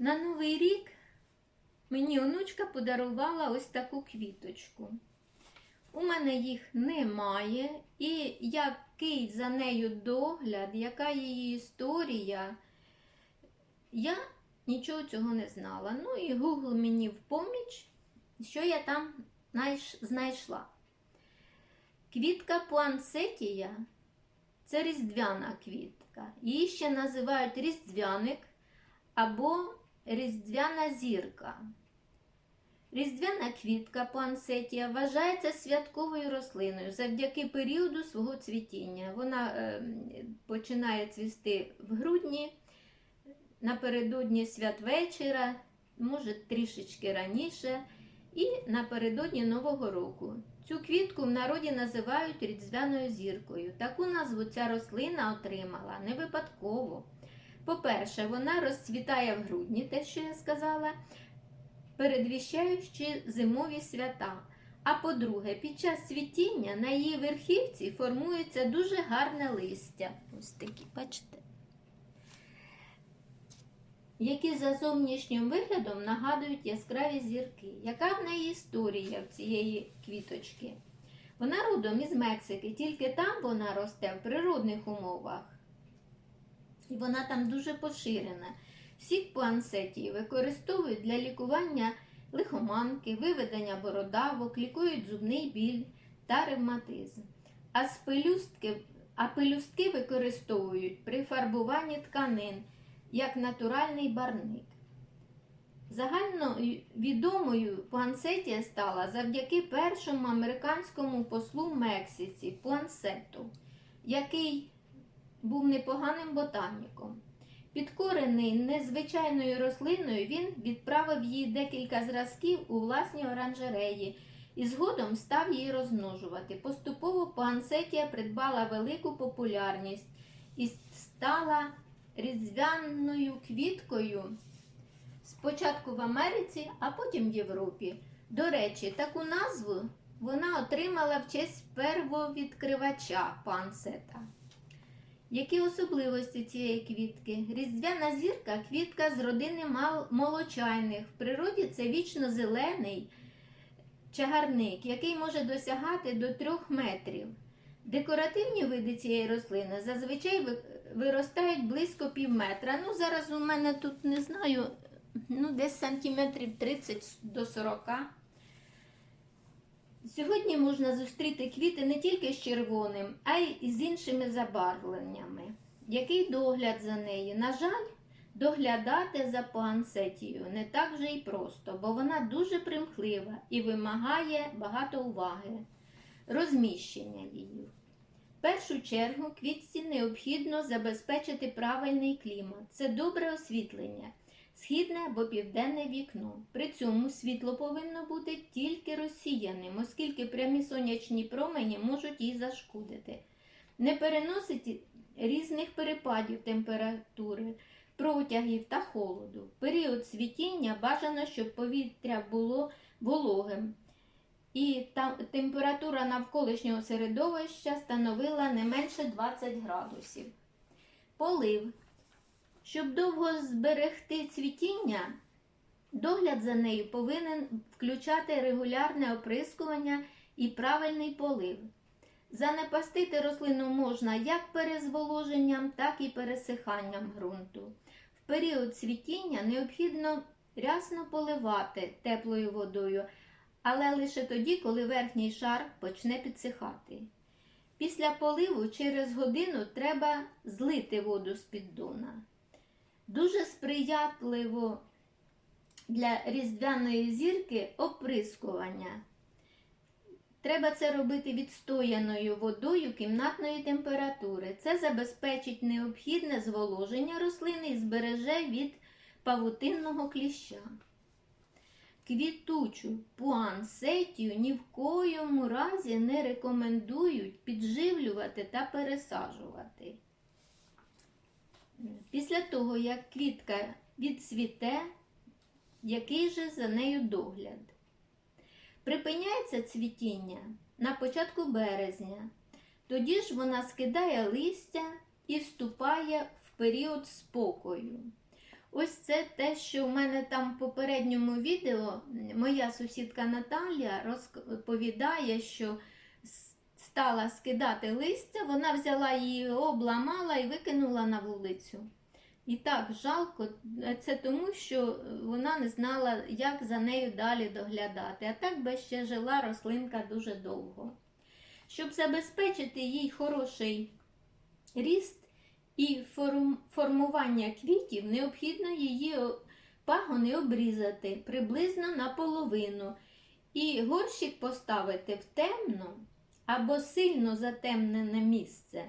На Новий рік мені онучка подарувала ось таку квіточку. У мене їх немає, і який за нею догляд, яка її історія, я нічого цього не знала. Ну і Google мені в поміч, що я там знайшла. Квітка пуансетія це різдвяна квітка. Її ще називають різдвяник або різдвяна зірка. Різдвяна квітка пуансетія вважається святковою рослиною завдяки періоду свого цвітіння. Вона е, починає цвісти в грудні, напередодні святвечора, може трішечки раніше, і напередодні Нового року. Цю квітку в народі називають різдвяною зіркою. Таку назву ця рослина отримала не випадково. По-перше, вона розцвітає в грудні, те, що я сказала, передвіщаючи зимові свята. А по-друге, під час цвітіння на її верхівці формується дуже гарне листя. Ось такі, бачите? Які за зовнішнім виглядом нагадують яскраві зірки. Яка в неї історія в цієї квіточки? Вона родом із Мексики, тільки там вона росте в природних умовах. І вона там дуже поширена. Сік пуансетії використовують для лікування лихоманки, виведення бородавок, лікують зубний біль та ревматизм. А, пелюстки, а пелюстки використовують при фарбуванні тканин як натуральний барник. Загально відомою пуансетія стала завдяки першому американському послу Мексиці Пуансету, який був непоганим ботаніком. Підкорений незвичайною рослиною, він відправив їй декілька зразків у власні оранжереї і згодом став її розмножувати. Поступово пуансетія придбала велику популярність і стала різдвяною квіткою спочатку в Америці, а потім в Європі. До речі, таку назву вона отримала в честь первовідкривача пансета. Які особливості цієї квітки? Різдвяна зірка квітка з родини молочайних. В природі це вічно зелений чагарник, який може досягати до 3 метрів. Декоративні види цієї рослини зазвичай виростають близько пів метра. Ну, зараз у мене тут не знаю, ну, десь сантиметрів 30 до 40. Сьогодні можна зустріти квіти не тільки з червоним, а й з іншими забарвленнями. Який догляд за нею? На жаль, доглядати за пуансетією не так вже й просто, бо вона дуже примхлива і вимагає багато уваги. Розміщення її. В першу чергу квітці необхідно забезпечити правильний клімат. Це добре освітлення, східне або південне вікно. При цьому світло повинно бути тільки розсіяним, оскільки прямі сонячні промені можуть їй зашкодити. Не переносить різних перепадів температури, протягів та холоду. Період цвітіння бажано, щоб повітря було вологим. І там температура навколишнього середовища становила не менше 20 градусів. Полив. Щоб довго зберегти цвітіння, догляд за нею повинен включати регулярне оприскування і правильний полив. Занепастити рослину можна як перезволоженням, так і пересиханням ґрунту. В період цвітіння необхідно рясно поливати теплою водою, але лише тоді, коли верхній шар почне підсихати. Після поливу через годину треба злити воду з піддона. Дуже сприятливо для різдвяної зірки оприскування. Треба це робити відстояною водою кімнатної температури. Це забезпечить необхідне зволоження рослини і збереже від павутинного кліща. Квітучу пуансетію ні в коєму разі не рекомендують підживлювати та пересаджувати. Після того, як квітка відцвіте, який же за нею догляд? Припиняється цвітіння на початку березня. Тоді ж вона скидає листя і вступає в період спокою. Ось це те, що в мене там в попередньому відео моя сусідка Наталія розповідає, що стала скидати листя, вона взяла її, обламала і викинула на вулицю. І так жалко, це тому, що вона не знала, як за нею далі доглядати. А так би ще жила рослинка дуже довго. Щоб забезпечити їй хороший ріст і формування квітів, необхідно її пагони обрізати приблизно наполовину і горщик поставити в темно або сильно затемнене місце.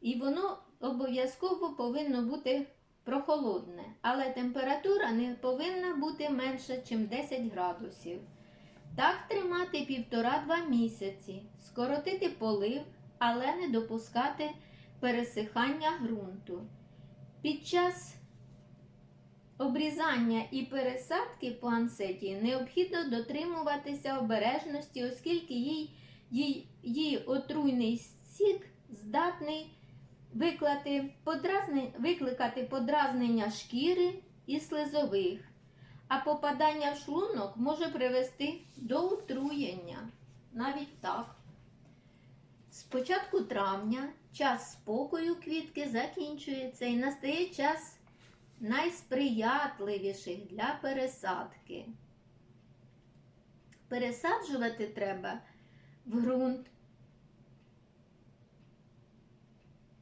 І воно обов'язково повинно бути прохолодне, але температура не повинна бути менше, ніж 10 градусів. Так тримати півтора-два місяці, скоротити полив, але не допускати пересихання ґрунту. Під час обрізання і пересадки пуансетії необхідно дотримуватися обережності, оскільки їй, їй, її отруйний сік здатний викликати подразнення шкіри і слизових, а попадання в шлунок може привести до отруєння. Навіть так. З початку травня час спокою квітки закінчується і настає час найсприятливіших для пересадки. Пересаджувати треба в ґрунт,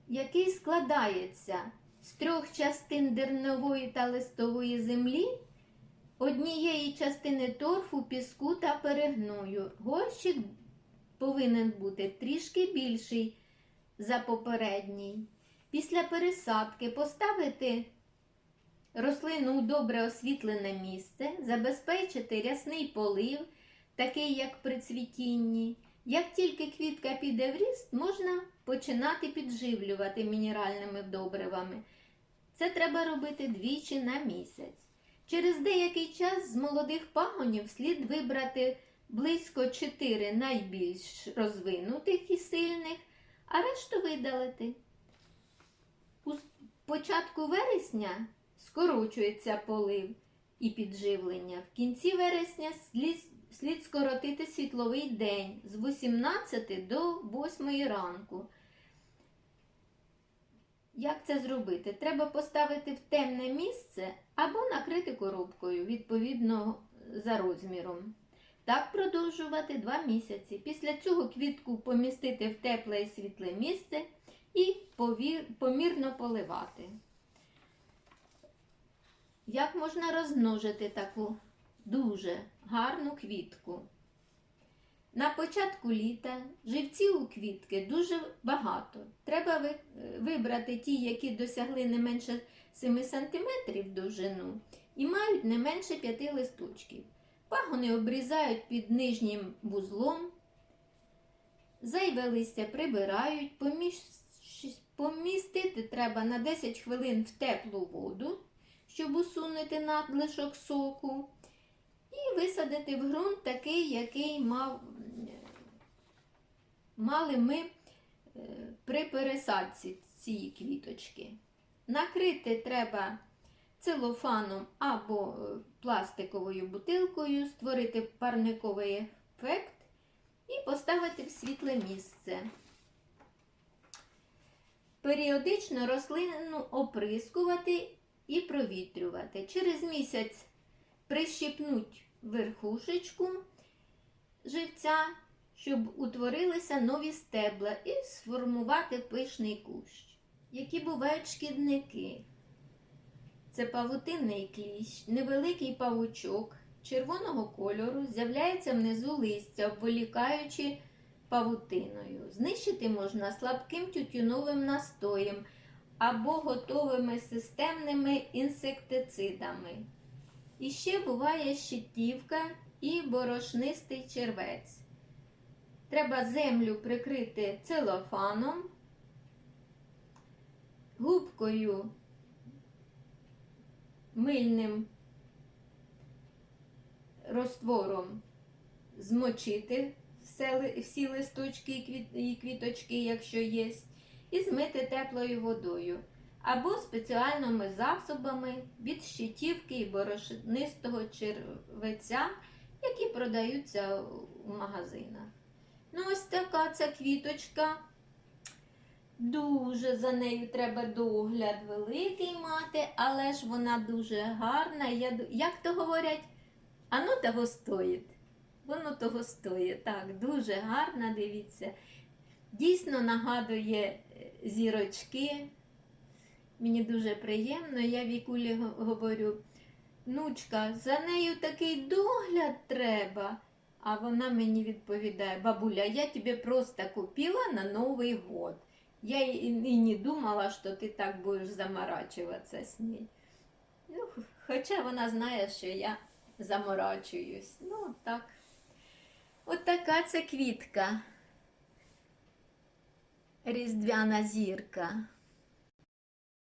який складається з трьох частин дернової та листової землі, однієї частини торфу, піску та перегною. Горщик повинен бути трішки більший за попередній. Після пересадки поставити рослину у добре освітлене місце, забезпечити рясний полив, такий як при цвітінні. Як тільки квітка піде в ріст, можна починати підживлювати мінеральними добривами. Це треба робити двічі на місяць. Через деякий час з молодих пагонів слід вибрати близько 4 найбільш розвинутих і сильних, а решту видалити. У початку вересня скорочується полив і підживлення. В кінці вересня слід, слід скоротити світловий день з 18 до 8 ранку. Як це зробити? Треба поставити в темне місце або накрити коробкою, відповідно за розміром. Так продовжувати два місяці. Після цього квітку помістити в тепле і світле місце і помірно поливати. Як можна розмножити таку дуже гарну квітку? На початку літа живців у квітки дуже багато. Треба вибрати ті, які досягли не менше 7 см довжину і мають не менше 5 листочків. Пагони обрізають під нижнім вузлом, зайве листя прибирають, помістити треба на 10 хвилин в теплу воду, щоб усунути надлишок соку, і висадити в ґрунт такий, який мав, мали ми е, при пересадці цієї квіточки. Накрити треба целофаном або е, пластиковою бутилкою, створити парниковий ефект і поставити в світле місце. Періодично рослину оприскувати і провітрювати. Через місяць прищипнуть верхушечку живця, щоб утворилися нові стебла і сформувати пишний кущ. Які бувають шкідники? Це павутинний кліщ, невеликий павучок червоного кольору з'являється внизу листя, обволікаючи павутиною. Знищити можна слабким тютюновим настоєм або готовими системними інсектицидами. І ще буває щитівка і борошнистий червець. Треба землю прикрити целофаном, губкою мильним розтвором змочити всі листочки і квіточки, якщо є, і змити теплою водою. або спеціальними засобами від щитівки і борошнистого червеця, які продаються у магазинах. Ну, ось така ця квіточка. Дуже за нею треба догляд великий мати, але ж вона дуже гарна. Я, як то говорять, Ано того стоїть. Воно того стоїть. Так, дуже гарна, дивіться. Дійсно нагадує зірочки. Мені дуже приємно. Я Вікулі говорю, внучка, за нею такий догляд треба. А вона мені відповідає, бабуля, я тебе просто купила на Новий год. Я и не думала, що ти так будеш заморачуватися з нею. Ну, хоча вона знає, що я заморачуюсь. Ну, так. От така це квітка. Різдвяна зірка.